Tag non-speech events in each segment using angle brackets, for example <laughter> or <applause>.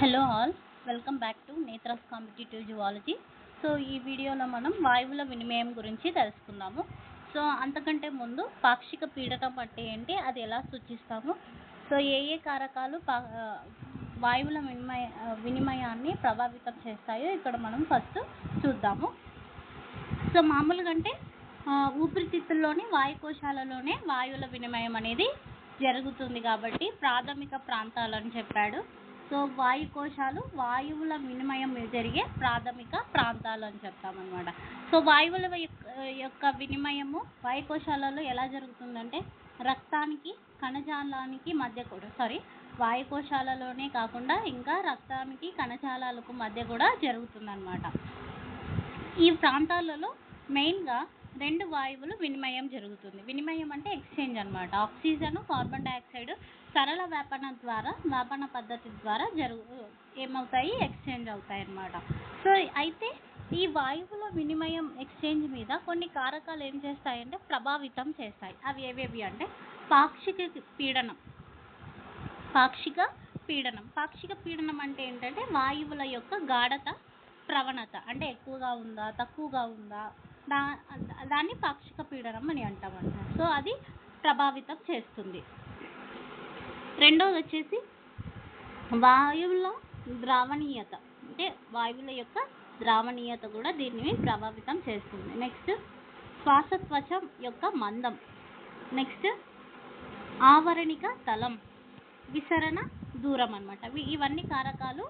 Hello all welcome back to Netra's competitive zoology so ఈ వీడియోలో మనం వాయువుల వినిమయం గురించి తెలుసుకుందాము. సో అంతకంటే ముందు పాక్షిక పీడనం అంటే ఏంటి? అది ఎలా సూచిస్తాము? సో ఏ ఏ కారకాలు పా వాయువుల వినిమయ వినిమయాన్ని ప్రభావితం చేస్తాయో ఇక్కడ మనం ఫస్ట్ చూద్దాము. సో మామూలుగా అంటే ఆ, ఊపిరితిత్తుల్లోని వాయుకోశాలలోనే వాయువుల వినిమయం అనేది జరుగుతుంది కాబట్టి ప్రాథమిక ప్రాంతాలని చెప్పాడు. సో వాయుకోశాలు వాయువుల వినిమయం జరిగే ప్రాథమిక ప్రాంతాలు అని చెప్తామన్నమాట. సో వాయువుల యొక్క- యొక్క వినిమయము వాయుకోశాలలో ఎలా జరుగుతుందంటే రక్తానికి కణజాలానికి మధ్య కూడా సారీ వాయుకోశాలలోనే కాకుండా ఇంకా రక్తానికి కణజాలాలకు మధ్య కూడా జరుగుతుందన్నమాట. ఈ ప్రాంతాలలో మెయిన్గా రెండు వాయువులు వినిమయం జరుగుతుంది. వినిమయం అంటే ఎక్స్చేంజ్ అనమాట ఆక్సిజన్ కార్బన్ డైఆక్సైడ్ సరళ వేపన ద్వారా వేపన పద్ధతి ద్వారా జరుగు ఏమవుతాయి? ఎక్స్చేంజ్ అవుతాయి అన్నమాట సో అయితే ఈ వాయువుల వినిమయం ఎక్స్చేంజ్ మీద కొన్ని కారకాలు ఏం చేస్తాయంటే ప్రభావితం చేస్తాయి. అవి ఏవేవి అంటే పాక్షిక పీడనం. పాక్షిక పీడనం. పాక్షిక పీడనం అంటే ఏంటంటే వాయువుల యొక్క గాఢత ప్రవణత. అంటే ఎక్కువగా ఉందా తక్కువగా ఉందా? దా దాన్ని పాక్షిక పీడనం అని అంటామంట. సో అది ప్రభావితం చేస్తుంది. రెండోది వచ్చేసి వాయువుల ద్రావణీయత. అంటే వాయువుల యొక్క ద్రావణీయత కూడా దీనిని ప్రభావితం చేస్తుంది. నెక్స్ట్ శ్వాసత్వచం యొక్క మందం. నెక్స్ట్ ఆవరణిక తలం విసరణ దూరం అనమాట ఇవన్నీ కారకాలు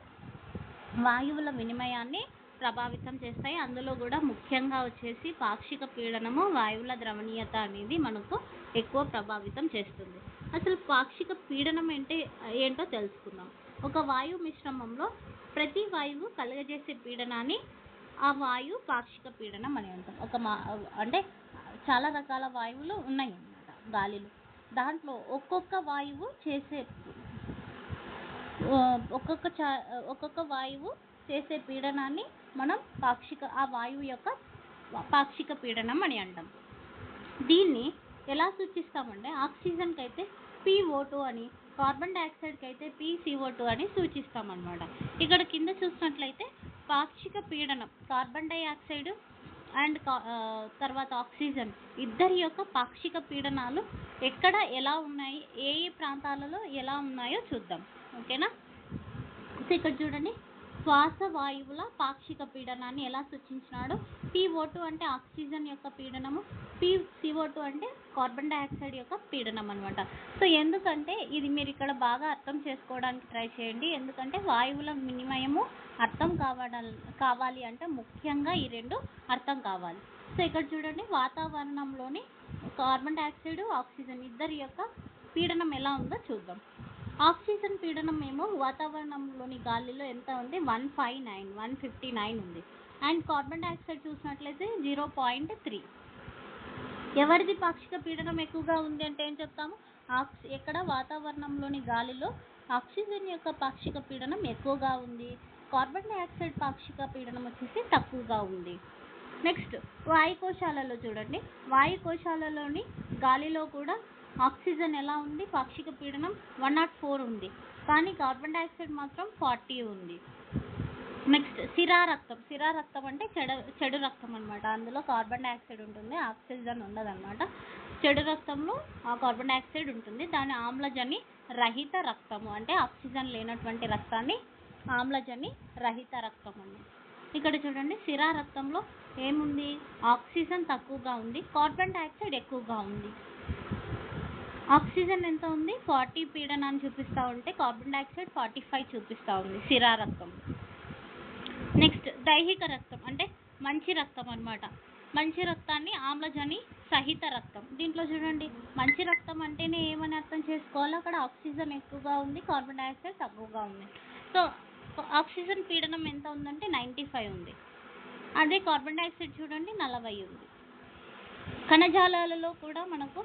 వాయువుల వినిమయాన్ని ప్రభావితం చేస్తాయి. అందులో కూడా ముఖ్యంగా వచ్చేసి పాక్షిక పీడనము వాయువుల ద్రవణీయత అనేది మనకు ఎక్కువ ప్రభావితం చేస్తుంది. అసలు పాక్షిక పీడనం అంటే ఏంటో తెలుసుకుందాం. ఒక వాయు మిశ్రమంలో ప్రతి వాయువు కలుగజేసే పీడనాన్ని ఆ వాయు పాక్షిక పీడనం అని అంటాం ఒక మా అంటే చాలా రకాల వాయువులు ఉన్నాయి అన్నమాట గాలిలో. దాంట్లో ఒక్కొక్క వాయువు చేసే ఒక్కొక్క చా ఒక్కొక్క వాయువు చేసే పీడనాన్ని మనం పాక్షిక ఆ వాయువు యొక్క పాక్షిక పీడనం అని అంటాం. దీన్ని ఎలా సూచిస్తామంటే ఆక్సిజన్కి అయితే పిఓ టూ అని కార్బన్ డైఆక్సైడ్కి అయితే పిసిఓ టూ అని సూచిస్తామన్నమాట. ఇక్కడ కింద చూసినట్లయితే పాక్షిక పీడనం కార్బన్ డైఆక్సైడ్ అండ్ కా- తర్వాత ఆక్సిజన్ ఇద్దరి యొక్క పాక్షిక పీడనాలు ఎక్కడ ఎలా ఉన్నాయి ఏ ఏ ప్రాంతాలలో ఎలా ఉన్నాయో చూద్దాం. ఓకేనా? సో ఇక్కడ చూడండి. శ్వాస వాయువుల పాక్షిక పీడనాన్ని ఎలా సూచించినాడు? పిఓ టూ అంటే ఆక్సిజన్ యొక్క పీడనము. పి సిఓ టూ అంటే కార్బన్ డైఆక్సైడ్ యొక్క పీడనం అనమాట సో ఎందుకంటే ఇది మీరు ఇక్కడ బాగా అర్థం చేసుకోవడానికి ట్రై చేయండి. ఎందుకంటే వాయువుల వినిమయము అర్థం కావడం కావాలి అంటే ముఖ్యంగా ఈ రెండు అర్థం కావాలి. సో ఇక్కడ చూడండి వాతావరణంలోని కార్బన్ డైఆక్సైడ్ ఆక్సిజన్ ఇద్దరి యొక్క పీడనం ఎలా ఉందో చూద్దాం. ఆక్సిజన్ పీడనం ఏమో వాతావరణంలోని గాలిలో ఎంత ఉంది? One five nine one fifty nine ఉంది. అండ్ కార్బన్ డైఆక్సైడ్ చూసినట్లయితే జీరో పాయింట్ త్రీ. ఎవరిది పాక్షిక పీడనం ఎక్కువగా ఉంది అంటే ఏం చెప్తాము? ఆక్సి ఎక్కడ? వాతావరణంలోని గాలిలో ఆక్సిజన్ యొక్క పాక్షిక పీడనం ఎక్కువగా ఉంది. కార్బన్ డైఆక్సైడ్ పాక్షిక పీడనం వచ్చేసి తక్కువగా ఉంది. నెక్స్ట్ వాయుకోశాలలో చూడండి. వాయుకోశాలలోని గాలిలో కూడా ఆక్సిజన్ ఎలా ఉంది? పాక్షిక పీడనం వన్ నాట్ ఫోర్ ఉంది. కానీ కార్బన్ డైఆక్సైడ్ మాత్రం ఫార్టీ ఉంది. నెక్స్ట్ సిరా రక్తం. సిరా రక్తం అంటే చెడు చెడు రక్తం అన్నమాట. అందులో కార్బన్ డైఆక్సైడ్ ఉంటుంది ఆక్సిజన్ ఉండదన్నమాట చెడు రక్తంలో ఆ కార్బన్ డైఆక్సైడ్ ఉంటుంది. దాని ఆమ్లజని రహిత రక్తము అంటే ఆక్సిజన్ లేనటువంటి రక్తాన్ని ఆమ్లజని రహిత రక్తం అండి ఇక్కడ చూడండి సిరా రక్తంలో ఏముంది? ఆక్సిజన్ తక్కువగా ఉంది. కార్బన్ డైఆక్సైడ్ ఎక్కువగా ఉంది. ఆక్సిజన్ ఎంత ఉంది? ఫార్టీ పీడనాన్ని చూపిస్తూ ఉంటే కార్బన్ డైఆక్సైడ్ ఫార్టీ ఫైవ్ చూపిస్తూ ఉంది. సిరా రక్తం. నెక్స్ట్ దైహిక రక్తం. అంటే మంచి రక్తం అన్నమాట. మంచి రక్తాన్ని ఆమ్లజని సహిత రక్తం. దీంట్లో చూడండి. మంచి రక్తం అంటేనే ఏమని అర్థం చేసుకోవాలి? అక్కడ ఆక్సిజన్ ఎక్కువగా ఉంది కార్బన్ డైఆక్సైడ్ తక్కువగా ఉంది. సో ఆక్సిజన్ పీడనం ఎంత ఉందంటే నైంటీ ఫైవ్ ఉంది. అదే కార్బన్ డైఆక్సైడ్ చూడండి నలభై ఉంది. కణజాలాలలో కూడా మనకు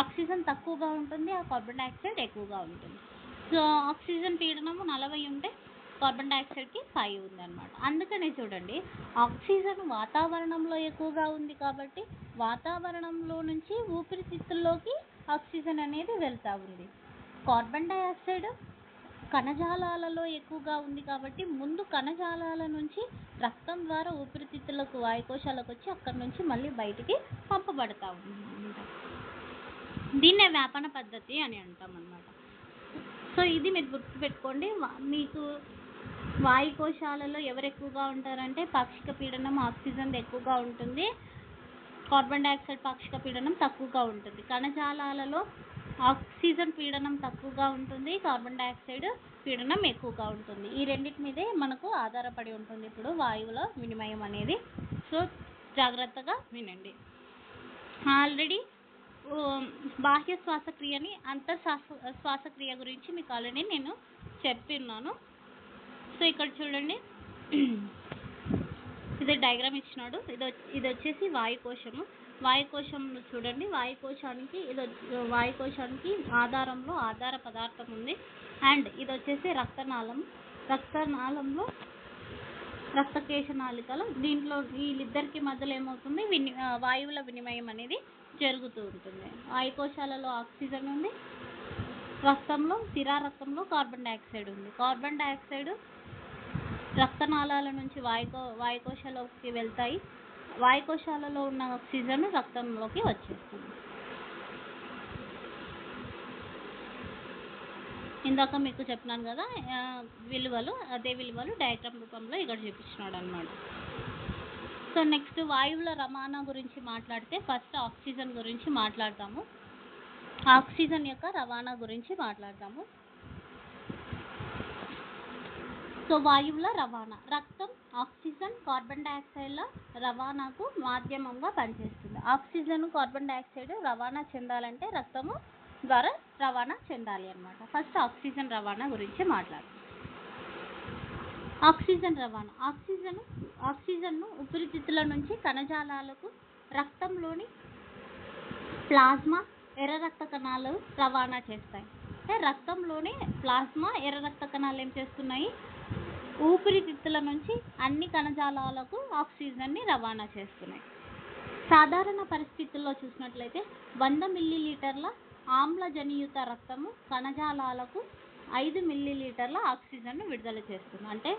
ఆక్సిజన్ తక్కువగా ఉంటుంది ఆ కార్బన్ డైఆక్సైడ్ ఎక్కువగా ఉంటుంది. సో ఆక్సిజన్ పీడనము నలభై ఉంటే కార్బన్ డైఆక్సైడ్కి ఫైవ్ ఉందన్నమాట. అందుకనే చూడండి ఆక్సిజన్ వాతావరణంలో ఎక్కువగా ఉంది కాబట్టి వాతావరణంలో నుంచి ఊపిరితిత్తుల్లోకి ఆక్సిజన్ అనేది వెళ్తూ ఉంది. కార్బన్ డైఆక్సైడ్ కణజాలాలలో ఎక్కువగా ఉంది కాబట్టి ముందు కణజాలాల నుంచి రక్తం ద్వారా ఊపిరితిత్తులకు వాయుకోశాలకు వచ్చి అక్కడి నుంచి మళ్ళీ బయటికి పంపబడతా దీన్నే వ్యాపన పద్ధతి అని అంటాం అన్నమాట సో ఇది మీరు గుర్తుపెట్టుకోండి. మీకు వాయుకోశాలలో ఎవరు ఎక్కువగా ఉంటారంటే పాక్షిక పీడనం ఆక్సిజన్ ఎక్కువగా ఉంటుంది. కార్బన్ డైఆక్సైడ్ పాక్షిక పీడనం తక్కువగా ఉంటుంది. కణజాలాలలో ఆక్సిజన్ పీడనం తక్కువగా ఉంటుంది కార్బన్ డైఆక్సైడ్ పీడనం ఎక్కువగా ఉంటుంది. ఈ రెండింటి మీదే మనకు ఆధారపడి ఉంటుంది ఇప్పుడు వాయువుల వినిమయం అనేది. సో జాగ్రత్తగా వినండి. ఆల్రెడీ బాహ్య శ్వాసక్రియని అంతర్ శ్వాస శ్వాసక్రియ గురించి మీకు ఆల్రెడీ నేను చెప్పిన్నాను. సో ఇక్కడ చూడండి. <clears throat> ఇది డయాగ్రామ్ ఇచ్చినాడు. ఇది ఇది వచ్చేసి వాయుకోశము. వాయుకోశం చూడండి. వాయుకోశానికి ఇది వాయుకోశానికి ఆధారంలో ఆధార పదార్థం ఉంది. అండ్ ఇది వచ్చేసి రక్తనాళం. రక్తనాళంలో రక్తకేశ నాళికలు దీంట్లో వీళ్ళిద్దరికి మధ్యలో ఏమవుతుంది? విని వాయువుల వినిమయం అనేది జరుగుతూ ఉంటుంది. వాయుకోశాలలో ఆక్సిజన్ ఉంది. రక్తంలో సిరా రక్తంలో కార్బన్ డైఆక్సైడ్ ఉంది. కార్బన్ డైఆక్సైడ్ రక్తనాళాల నుంచి వాయుకో వాయుకోశలోకి వెళ్తాయి. వాయుకోశాలలో ఉన్న ఆక్సిజన్ రక్తంలోకి వచ్చేస్తుంది. ఇందాక మీకు చెప్పినాను కదా విలువలు అదే విలువలు డయాగ్రామ్ రూపంలో ఇక్కడ చూపించినాడు అనమాట సో నెక్స్ట్ వాయువుల రవాణా గురించి మాట్లాడితే ఫస్ట్ ఆక్సిజన్ గురించి మాట్లాడతాము. ఆక్సిజన్ యొక్క రవాణా గురించి మాట్లాడదాము సో వాయువుల రవాణా. రక్తం ఆక్సిజన్ కార్బన్ డైఆక్సైడ్ల రవాణాకు మాధ్యమంగా పనిచేస్తుంది. ఆక్సిజన్ కార్బన్ డైఆక్సైడ్ రవాణా చెందాలంటే రక్తము ద్వారా రవాణా చెందాలి అన్నమాట. ఫస్ట్ ఆక్సిజన్ రవాణా గురించి మాట్లాడదాం ఆక్సిజన్ రవాణా. ఆక్సిజన్ ఆక్సిజన్ను ఊపిరితిత్తుల నుంచి కణజాలాలకు రక్తంలోని ప్లాస్మా ఎర్ర రక్త కణాలు రవాణా చేస్తాయి. అంటే రక్తంలోని ప్లాస్మా ఎర్ర రక్త కణాలు ఏం చేస్తున్నాయి? ఊపిరితిత్తుల నుంచి అన్ని కణజాలాలకు ఆక్సిజన్ని రవాణా చేస్తున్నాయి. సాధారణ పరిస్థితుల్లో చూసినట్లయితే వంద మిల్లీలీటర్ల ఆమ్లజనియుత రక్తము కణజాలాలకు ఐదు మిల్లీలీటర్ల ఆక్సిజన్ను విడుదల చేస్తుంది. అంటే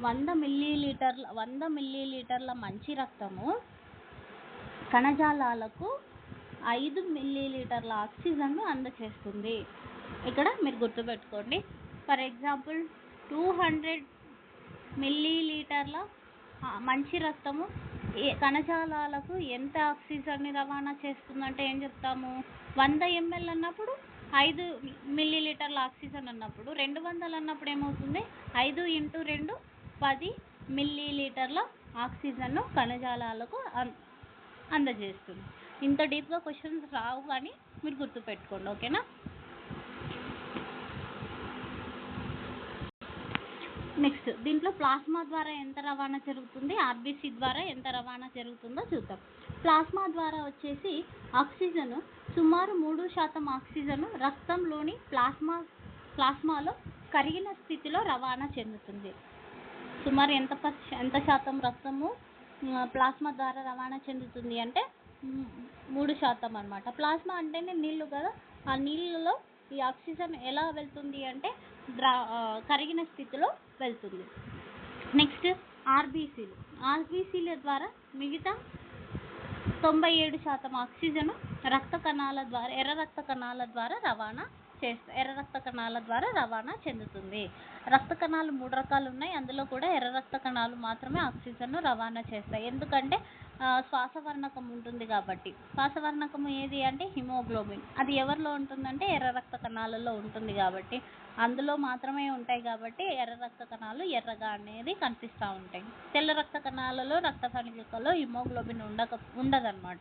వంద మిల్లీలీటర్ల వంద మిల్లీలీటర్ల మంచి రక్తము కణజాలాలకు ఐదు మిల్లీలీటర్ల ఆక్సిజన్ను అందచేస్తుంది. ఇక్కడ మీరు గుర్తుపెట్టుకోండి. ఫర్ ఎగ్జాంపుల్ టూ హండ్రెడ్ మిల్లీలీటర్ల మంచి రక్తము. ఏ- కణజాలాలకు ఎంత ఆక్సిజన్ని రవాణా చేస్తుందంటే ఏం చెప్తాము? వంద ఎంఎల్ అన్నప్పుడు ఐదు మిల్లీలీటర్ల ఆక్సిజన్ అన్నప్పుడు రెండు వందలు అన్నప్పుడు ఏమవుతుంది? ఐదు ఇంటూ రెండు పది మిల్లీలీటర్ల ఆక్సిజన్ను కణజాలాలకు అందజేస్తుంది. ఇంత డీప్గా క్వశ్చన్స్ రావు కానీ మీరు గుర్తుపెట్టుకోండి ఓకేనా? నెక్స్ట్ దీంట్లో ప్లాస్మా ద్వారా ఎంత రవాణా జరుగుతుంది? ఆర్బీసీ ద్వారా ఎంత రవాణా జరుగుతుందో చూద్దాం. ప్లాస్మా ద్వారా వచ్చేసి ఆక్సిజన్ సుమారు మూడు శాతం ఆక్సిజన్ రక్తంలోని ప్లాస్మా ప్లాస్మాలో కరిగిన స్థితిలో రవాణా చెందుతుంది. సుమారు ఎంత ఎంత శాతం రక్తము ప్లాస్మా ద్వారా రవాణా చెందుతుంది అంటే మూడు శాతం అన్నమాట. ప్లాస్మా అంటేనే నీళ్ళు కదా? ఆ నీళ్ళలో ఈ ఆక్సిజన్ ఎలా వెళ్తుంది అంటే ద్రా కరిగిన స్థితిలో వెళ్తుంది. నెక్స్ట్ ఆర్బీసీలు ఆర్బీసీల ద్వారా మిగతా తొంభై ఏడు శాతం ఆక్సిజన్ రక్త కణాల ద్వారా ఎర్ర రక్త కణాల ద్వారా రవాణా చేస్తా ఎర్ర రక్త కణాల ద్వారా రవాణా చెందుతుంది. రక్త కణాలు మూడు రకాలు ఉన్నాయి. అందులో కూడా ఎర్ర రక్త కణాలు మాత్రమే ఆక్సిజన్ను రవాణా చేస్తాయి. ఎందుకంటే శ్వాసవర్ణకం ఉంటుంది కాబట్టి. శ్వాసవర్ణకం ఏది అంటే హిమోగ్లోబిన్. అది ఎవరిలో ఉంటుందంటే ఎర్ర రక్త కణాలలో ఉంటుంది కాబట్టి. అందులో మాత్రమే ఉంటాయి కాబట్టి ఎర్ర రక్త కణాలు ఎర్రగా అనేది కనిపిస్తూ ఉంటాయి. తెల్ల రక్త కణాలలో రక్త కణికలో హిమోగ్లోబిన్ ఉండక ఉండదన్నమాట.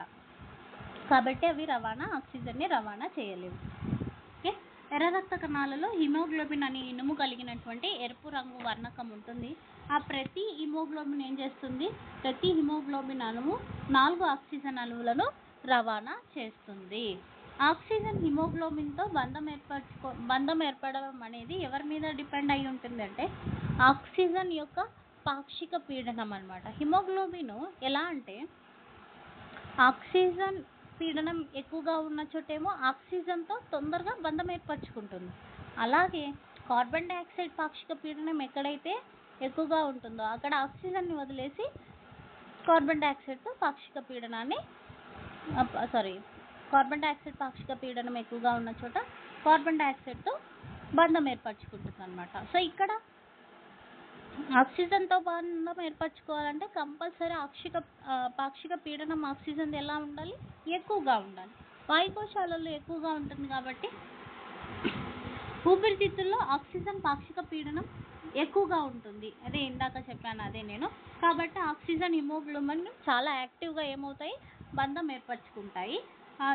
కాబట్టి అవి రవాణా ఆక్సిజన్ని రవాణా చేయలేవు. ఓకే? ఎర్ర రక్త కణాలలో హిమోగ్లోబిన్ అనే ఇనుము కలిగినటువంటి ఎరుపు రంగు వర్ణకం ఉంటుంది. ఆ ప్రతి హిమోగ్లోబిన్ ఏం చేస్తుంది? ప్రతి హిమోగ్లోబిన్ అణువు నాలుగు ఆక్సిజన్ అణువులను రవాణా చేస్తుంది. ఆక్సిజన్ హిమోగ్లోబిన్తో బంధం ఏర్పరచుకో బంధం ఏర్పడడం అనేది ఎవరి మీద డిపెండ్ అయి ఉంటుందంటే ఆక్సిజన్ యొక్క పాక్షిక పీడనం అన్నమాట. హిమోగ్లోబిన్ ఎలా అంటే ఆక్సిజన్ పీడనం ఎక్కువగా ఉన్న చోటేమో ఆక్సిజన్తో తొందరగా బంధం ఏర్పరచుకుంటుంది. అలాగే కార్బన్ డైఆక్సైడ్ పాక్షిక పీడనం ఎక్కడైతే ఎక్కువగా ఉంటుందో అక్కడ ఆక్సిజన్ని వదిలేసి కార్బన్ డైఆక్సైడ్తో పాక్షిక పీడనాన్ని సారీ కార్బన్ డైఆక్సైడ్ పాక్షిక పీడనం ఎక్కువగా ఉన్న చోట కార్బన్ డైఆక్సైడ్తో బంధం ఏర్పరచుకుంటుంది అనమాట సో ఇక్కడ ఆక్సిజన్తో బంధం ఏర్పరచుకోవాలంటే కంపల్సరీ ఆక్షిక పాక్షిక పీడనం ఆక్సిజన్ ఎలా ఉండాలి? ఎక్కువగా ఉండాలి. వాయుకోశాలలో ఎక్కువగా ఉంటుంది కాబట్టి ఊపిరితిత్తుల్లో ఆక్సిజన్ పాక్షిక పీడనం ఎక్కువగా ఉంటుంది. అదే ఇందాక చెప్పాను అదే నేను. కాబట్టి ఆక్సిజన్ హిమోగ్లోబిన్ చాలా యాక్టివ్గా ఏమవుతాయి? బంధం ఏర్పరచుకుంటాయి.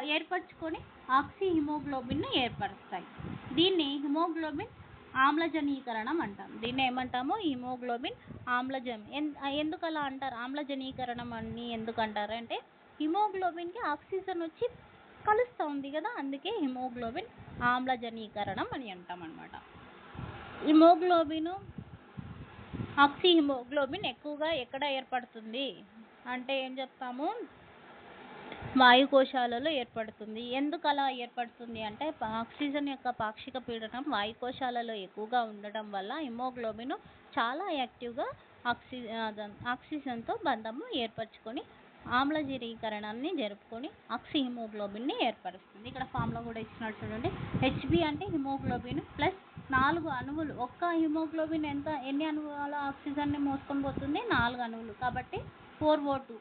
ఏర్పరచుకొని ఆక్సి హిమోగ్లోబిన్ను ఏర్పరుస్తాయి. దీన్ని హిమోగ్లోబిన్ ఆమ్లజనీకరణం అంటాం. దీన్ని ఏమంటాము? హిమోగ్లోబిన్ ఆమ్లజన్ ఎందుకు అలా అంటారు? ఆమ్లజనీకరణం అని ఎందుకు అంటారు? అంటే హిమోగ్లోబిన్కి ఆక్సిజన్ వచ్చి కలుస్తూ ఉంది కదా అందుకే హిమోగ్లోబిన్ ఆమ్లజనీకరణం అని అంటాం అనమాట హిమోగ్లోబిన్ ఆక్సిహిమోగ్లోబిన్ ఎక్కువగా ఎక్కడ ఏర్పడుతుంది? అంటే ఏం చెప్తాము? వాయుకోశాలలో ఏర్పడుతుంది. ఎందుకు అలా ఏర్పడుతుంది అంటే ఆక్సిజన్ యొక్క పాక్షిక పీడనం వాయుకోశాలలో ఎక్కువగా ఉండడం వల్ల హిమోగ్లోబిన్ చాలా యాక్టివ్గా ఆక్సి ఆక్సిజన్తో బంధము ఏర్పరచుకొని ఆమ్లజీరీకరణాన్ని జరుపుకొని ఆక్సి హిమోగ్లోబిన్ని ఏర్పరుస్తుంది. ఇక్కడ ఫామ్లో కూడా ఇచ్చినట్టు చూడండి. హెచ్బి అంటే హిమోగ్లోబిన్ ప్లస్ నాలుగు అణువులు. ఒక్క హిమోగ్లోబిన్ ఎంత ఎన్ని అణువుల ఆక్సిజన్ని మోసుకొని పోతుంది? నాలుగు అణువులు. కాబట్టి ఫోర్ ఓ టూ.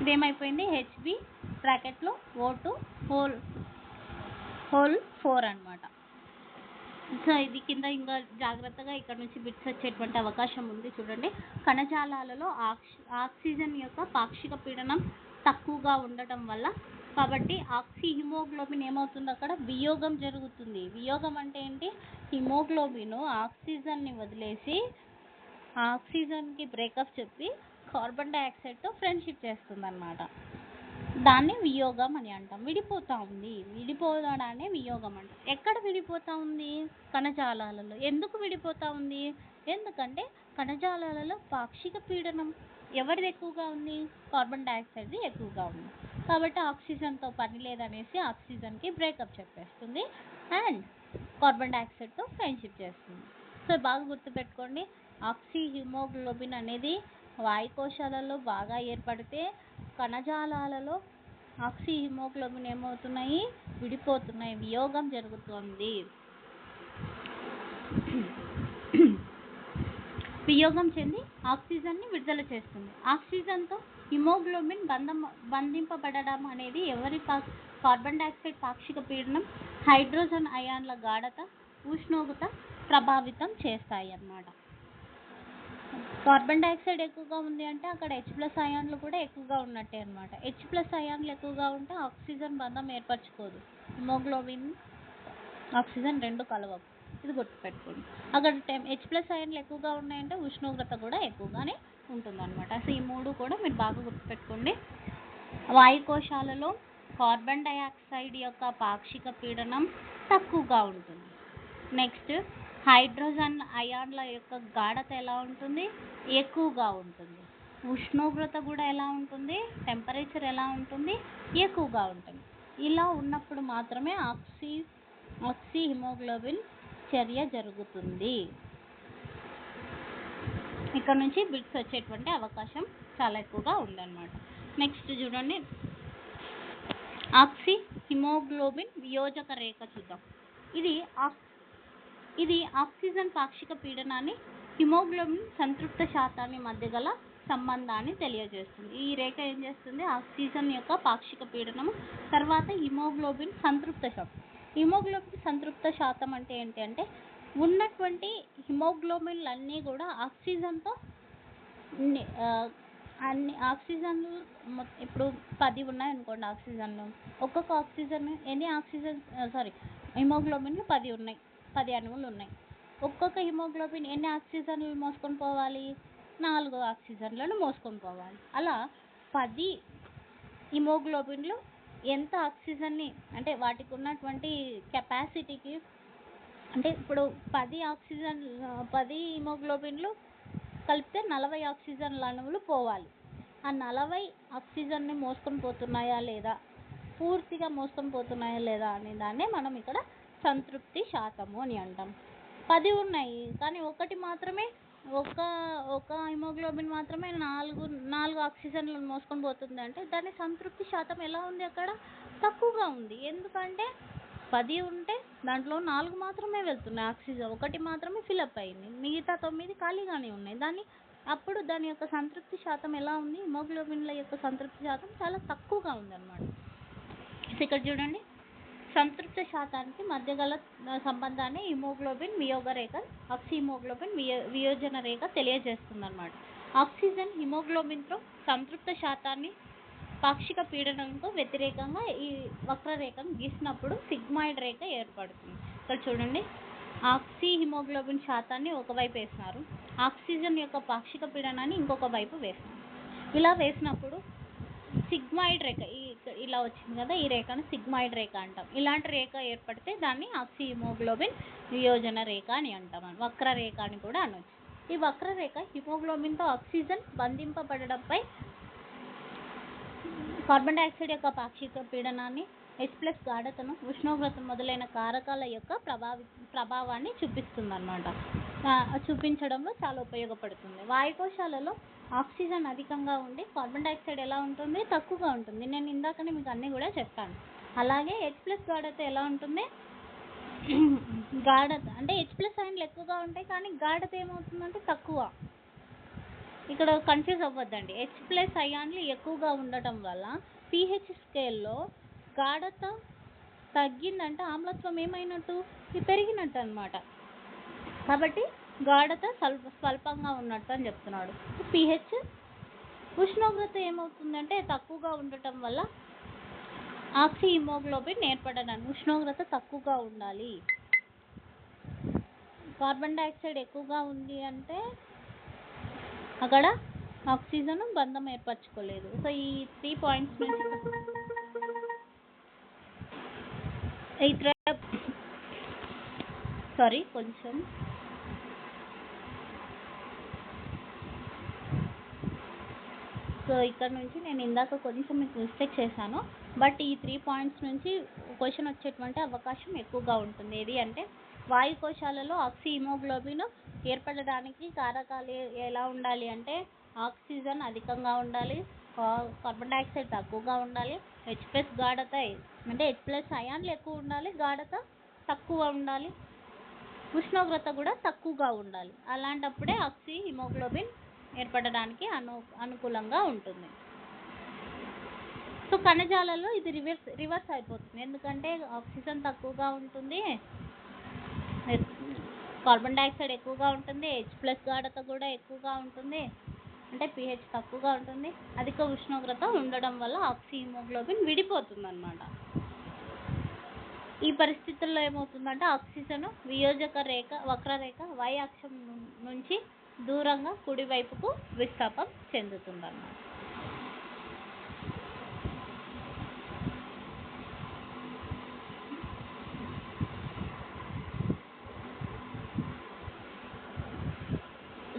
ఇదేమైపోయింది? హెచ్బి బ్రాకెట్లో O two whole whole four అన్నమాట. సో ఇది కింద ఇంకా జాగ్రత్తగా ఇక్కడ నుంచి బిట్స్ వచ్చేటువంటి అవకాశం ఉంది చూడండి. కణజాలాలలో ఆక్సి ఆక్సిజన్ యొక్క పాక్షిక పీడనం తక్కువగా ఉండటం వల్ల కాబట్టి ఆక్సి హిమోగ్లోబిన్ ఏమవుతుంది అక్కడ వియోగం జరుగుతుంది. వియోగం అంటే ఏంటి? హిమోగ్లోబిన్ ఆక్సిజన్ని వదిలేసి ఆక్సిజన్కి బ్రేకప్ చెప్పి కార్బన్ డైఆక్సైడ్తో ఫ్రెండ్షిప్ చేస్తుంది అనమాట దాన్ని వియోగం అని అంటాం. విడిపోతూ ఉంది. విడిపోవడాన్ని వియోగం అంటాం. ఎక్కడ విడిపోతూ ఉంది? కణజాలాలలో. ఎందుకు విడిపోతూ ఉంది? ఎందుకంటే కణజాలాలలో పాక్షిక పీడనం ఎవరిది ఎక్కువగా ఉంది? కార్బన్ డైఆక్సైడ్ది ఎక్కువగా ఉంది. కాబట్టి ఆక్సిజన్తో పని లేదనేసి ఆక్సిజన్కి బ్రేకప్ చెప్పేస్తుంది. అండ్ కార్బన్ డైఆక్సైడ్తో ఫ్రెండ్షిప్ చేస్తుంది. సో బాగా గుర్తుపెట్టుకోండి. ఆక్సి హిమోగ్లోబిన్ అనేది వాయుకోశాలలో బాగా ఏర్పడితే కణజాలాలలో ఆక్సి హిమోగ్లోబిన్ ఏమవుతున్నాయి? విడిపోతున్నాయి. వియోగం జరుగుతుంది. వియోగం చెంది ఆక్సిజన్ని విడుదల చేస్తుంది. ఆక్సిజన్తో హిమోగ్లోబిన్ బంధం బంధింపబడడం అనేది ఎవరి పా కార్బన్ డైఆక్సైడ్ పాక్షిక పీడనం హైడ్రోజన్ అయాన్ల గాఢత ఉష్ణోగ్రత ప్రభావితం చేస్తాయి అన్నమాట కార్బన్ డైఆక్సైడ్ ఎక్కువగా ఉంది అంటే అక్కడ హెచ్ ప్లస్ అయాన్లు కూడా ఎక్కువగా ఉన్నట్టే అన్నమాట. హెచ్ ప్లస్ అయాన్లు ఎక్కువగా ఉంటే ఆక్సిజన్ బంధం ఏర్పరచుకోదు. హిమోగ్లోబిన్ ఆక్సిజన్ రెండు కలవవు. ఇది గుర్తుపెట్టుకోండి. అక్కడ టెం హెచ్ ప్లస్ అయాన్లు ఎక్కువగా ఉన్నాయంటే ఉష్ణోగ్రత కూడా ఎక్కువగానే ఉంటుందన్నమాట. సో ఈ మూడు కూడా మీరు బాగా గుర్తుపెట్టుకోండి. వాయుకోశాలలో కార్బన్ డైఆక్సైడ్ యొక్క పాక్షిక పీడనం తక్కువగా ఉంటుంది. నెక్స్ట్ హైడ్రోజన్ అయాన్ల యొక్క గాఢత ఎలా ఉంటుంది? ఎక్కువగా ఉంటుంది. ఉష్ణోగ్రత కూడా ఎలా ఉంటుంది? టెంపరేచర్ ఎలా ఉంటుంది? ఎక్కువగా ఉంటుంది. ఇలా ఉన్నప్పుడు మాత్రమే ఆక్సి ఆక్సి హిమోగ్లోబిన్ చర్య జరుగుతుంది. ఇక్కడ నుంచి బిట్స్ వచ్చేటువంటి అవకాశం చాలా ఎక్కువగా ఉందన్నమాట. నెక్స్ట్ చూడండి. ఆక్సి హిమోగ్లోబిన్ వియోజక రేఖ చూద్దాం. ఇది ఇది ఆక్సిజన్ పాక్షిక పీడనాన్ని హిమోగ్లోబిన్ సంతృప్త శాతాన్ని మధ్య గల సంబంధాన్ని తెలియజేస్తుంది. ఈ రేఖ ఏం చేస్తుంది? ఆక్సిజన్ యొక్క పాక్షిక పీడనము తర్వాత హిమోగ్లోబిన్ సంతృప్త శాతం హిమోగ్లోబిన్ సంతృప్త శాతం అంటే ఏంటి అంటే ఉన్నటువంటి హిమోగ్లోబిన్లు అన్నీ కూడా ఆక్సిజన్తో అన్ని ఆక్సిజన్లు ఇప్పుడు పది ఉన్నాయి అనుకోండి ఆక్సిజన్లు. ఒక్కొక్క ఆక్సిజన్ ఎన్ని ఆక్సిజన్ సారీ హిమోగ్లోబిన్లు పది ఉన్నాయి. పది అణువులు ఉన్నాయి. ఒక్కొక్క హిమోగ్లోబిన్ ఎన్ని ఆక్సిజన్లు మోసుకొని పోవాలి? నాలుగు ఆక్సిజన్లను మోసుకొని పోవాలి. అలా పది హిమోగ్లోబిన్లు ఎంత ఆక్సిజన్ని అంటే వాటికి ఉన్నటువంటి కెపాసిటీకి అంటే ఇప్పుడు పది ఆక్సిజన్ పది హిమోగ్లోబిన్లు కలిపితే నలభై ఆక్సిజన్ల అణువులు పోవాలి. ఆ నలభై ఆక్సిజన్ని మోసుకొని పోతున్నాయా లేదా? పూర్తిగా మోసుకొని పోతున్నాయా లేదా అనే దాన్నే మనం ఇక్కడ సంతృప్తి శాతము అని అంటాం. పది ఉన్నాయి కానీ ఒకటి మాత్రమే ఒక ఒక హిమోగ్లోబిన్ మాత్రమే నాలుగు నాలుగు ఆక్సిజన్లను మోసుకొని పోతుంది అంటే దాని సంతృప్తి శాతం ఎలా ఉంది అక్కడ? తక్కువగా ఉంది. ఎందుకంటే పది ఉంటే దాంట్లో నాలుగు మాత్రమే వెళ్తున్నాయి ఆక్సిజన్. ఒకటి మాత్రమే ఫిలప్ అయింది. మిగతా తొమ్మిది ఖాళీగానే ఉన్నాయి. దాన్ని అప్పుడు దాని యొక్క సంతృప్తి శాతం ఎలా ఉంది? హిమోగ్లోబిన్ల యొక్క సంతృప్తి శాతం చాలా తక్కువగా ఉందన్నమాట. ఇక్కడ చూడండి. సంతృప్త శాతానికి మధ్య గల సంబంధాన్ని హిమోగ్లోబిన్ వియోగ రేఖ వియోజన రేఖ తెలియజేస్తుంది అనమాట ఆక్సిజన్ హిమోగ్లోబిన్తో సంతృప్త శాతాన్ని పాక్షిక పీడనంతో వ్యతిరేకంగా ఈ వక్రరేఖను గీసినప్పుడు సిగ్మాయిడ్ రేఖ ఏర్పడుతుంది. ఇక్కడ చూడండి ఆక్సి హిమోగ్లోబిన్ శాతాన్ని ఒకవైపు వేసినారు. ఆక్సిజన్ యొక్క పాక్షిక పీడనాన్ని ఇంకొక వైపు వేసినారు. ఇలా వేసినప్పుడు సిగ్మాయిడ్ రేఖ ఈ ఇలా వచ్చింది కదా ఈ రేఖను సిగ్మాయిడ్ రేఖ అంటాం. ఇలాంటి రేఖ ఏర్పడితే దాన్ని ఆక్సి హిమోగ్లోబిన్ వియోజన రేఖ అని అంటాం వక్రరేఖ అని కూడా అనొచ్చు. ఈ వక్రరేఖ హిమోగ్లోబిన్తో ఆక్సిజన్ బంధింపబడడంపై కార్బన్ డైఆక్సైడ్ యొక్క పాక్షిక పీడనాన్ని హెచ్ ప్లస్ గాఢతను ఉష్ణోగ్రత మొదలైన కారకాల యొక్క ప్రభావి ప్రభావాన్ని చూపిస్తుంది అనమాట చూపించడంలో చాలా ఉపయోగపడుతుంది. వాయుకోశాలలో ఆక్సిజన్ అధికంగా ఉండి కార్బన్ డైఆక్సైడ్ ఎలా ఉంటుంది? తక్కువగా ఉంటుంది. నేను ఇందాకనే మీకు అన్నీ కూడా చెప్పాను. అలాగే హెచ్ ప్లస్ గాఢత ఎలా ఉంటుంది? <clears throat> గాఢత. అంటే హెచ్ ప్లస్ అయన్లు ఎక్కువగా ఉంటాయి కానీ గాఢత ఏమవుతుందంటే తక్కువ. ఇక్కడ కన్ఫ్యూజ్ అవ్వద్దండి. హెచ్ ప్లస్ అయాన్లు ఎక్కువగా ఉండటం వల్ల పిహెచ్ స్కేల్లో గాఢత తగ్గిందంటే ఆమ్లత్వం ఏమైనట్టు? ఇది పెరిగినట్టు అనమాట కాబట్టి గాఢత స్వల్ప స్వల్పంగా ఉన్నట్టు అని చెప్తున్నాడు. పిహెచ్ ఉష్ణోగ్రత ఏమవుతుందంటే తక్కువగా ఉండటం వల్ల ఆక్సి హిమోగ్లోబిన్ ఏర్పడడానికి ఉష్ణోగ్రత తక్కువగా ఉండాలి. కార్బన్ డైఆక్సైడ్ ఎక్కువగా ఉంది అంటే అక్కడ ఆక్సిజన్ బంధం ఏర్పరచుకోలేదు. సో ఈ త్రీ పాయింట్స్ నుంచి ఈ సారీ కొంచెం సో ఇక్కడ నుంచి నేను ఇందాక కొంచెం మీకు మిస్టేక్ చేశాను. బట్ ఈ త్రీ పాయింట్స్ నుంచి క్వశ్చన్ వచ్చేటువంటి అవకాశం ఎక్కువగా ఉంటుంది. ఏది అంటే వాయు కోశాలలో ఆక్సి హిమోగ్లోబిన్ ఏర్పడడానికి కారకాలు ఎలా ఉండాలి అంటే ఆక్సిజన్ అధికంగా ఉండాలి కార్బన్ డైఆక్సైడ్ తక్కువగా ఉండాలి హెచ్ ప్లస్ గాఢత అంటే హెచ్ ప్లస్ అయాన్లు ఎక్కువ ఉండాలి గాఢత తక్కువ ఉండాలి ఉష్ణోగ్రత కూడా తక్కువగా ఉండాలి. అలాంటప్పుడే ఆక్సి హిమోగ్లోబిన్ ఏర్పడడానికి అను అనుకూలంగా ఉంటుంది. సో కణజాలలో ఇది రివర్స్ రివర్స్ అయిపోతుంది. ఎందుకంటే ఆక్సిజన్ తక్కువగా ఉంటుంది. కార్బన్ డైఆక్సైడ్ ఎక్కువగా ఉంటుంది. హెచ్ ప్లస్ గాఢత కూడా ఎక్కువగా ఉంటుంది. అంటే పిహెచ్ తక్కువగా ఉంటుంది. అధిక ఉష్ణోగ్రత ఉండడం వల్ల ఆక్సి హిమోగ్లోబిన్ విడిపోతుంది అనమాట ఈ పరిస్థితుల్లో ఏమవుతుందంటే ఆక్సిజన్ వియోజక రేఖ వక్రరేఖ వై అక్షం నుంచి దూరంగా కుడివైపుకు విస్థాపం చెందుతుందన్నమాట.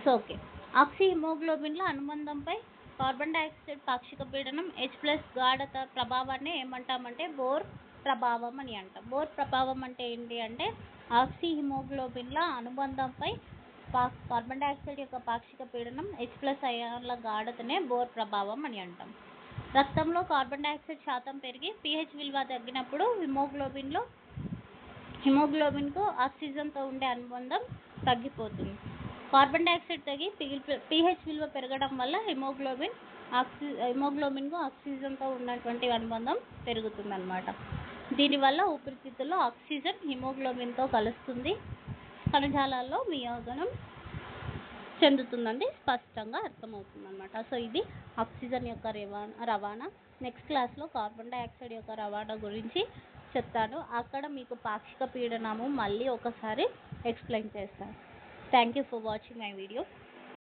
సో ఓకే ఆక్సి హిమోగ్లోబిన్ల అనుబంధంపై కార్బన్ డైఆక్సైడ్ పాక్షిక పీడనం హెచ్ ప్లస్ గాఢత ప్రభావాన్ని ఏమంటామంటే బోర్ ప్రభావం అని అంటాం. బోర్ ప్రభావం అంటే ఏంటి అంటే ఆక్సి హిమోగ్లోబిన్ల అనుబంధంపై కార్బన్ డైఆక్సైడ్ యొక్క పాక్షిక పీడనం హెచ్ ప్లస్ అయాన్ల గాఢతనే బోర్ ప్రభావం అని అంటాం. రక్తంలో కార్బన్ డైఆక్సైడ్ శాతం పెరిగి pH విలువ తగ్గినప్పుడు హిమోగ్లోబిన్లో హిమోగ్లోబిన్కు ఆక్సిజన్తో ఉండే అనుబంధం తగ్గిపోతుంది. కార్బన్ డైఆక్సైడ్ తగ్గి pH విలువ పెరగడం వల్ల హిమోగ్లోబిన్ ఆక్సి హిమోగ్లోబిన్కు ఆక్సిజన్తో ఉన్నటువంటి అనుబంధం పెరుగుతుందన్నమాట. దీనివల్ల ఊపిరితిత్తుల్లో ఆక్సిజన్ హిమోగ్లోబిన్తో కలుస్తుంది. కణజాలాల్లో వియోగనం చెందుతుందండి. స్పష్టంగా అర్థమవుతుంది అనమాట సో ఇది ఆక్సిజన్ యొక్క రవాణా రవాణా. నెక్స్ట్ క్లాస్లో కార్బన్ డైఆక్సైడ్ యొక్క రవాణా గురించి చెప్తాను. అక్కడ మీకు పాక్షిక పీడనము మళ్ళీ ఒకసారి ఎక్స్ప్లెయిన్ చేస్తాను. Thank you for watching my video.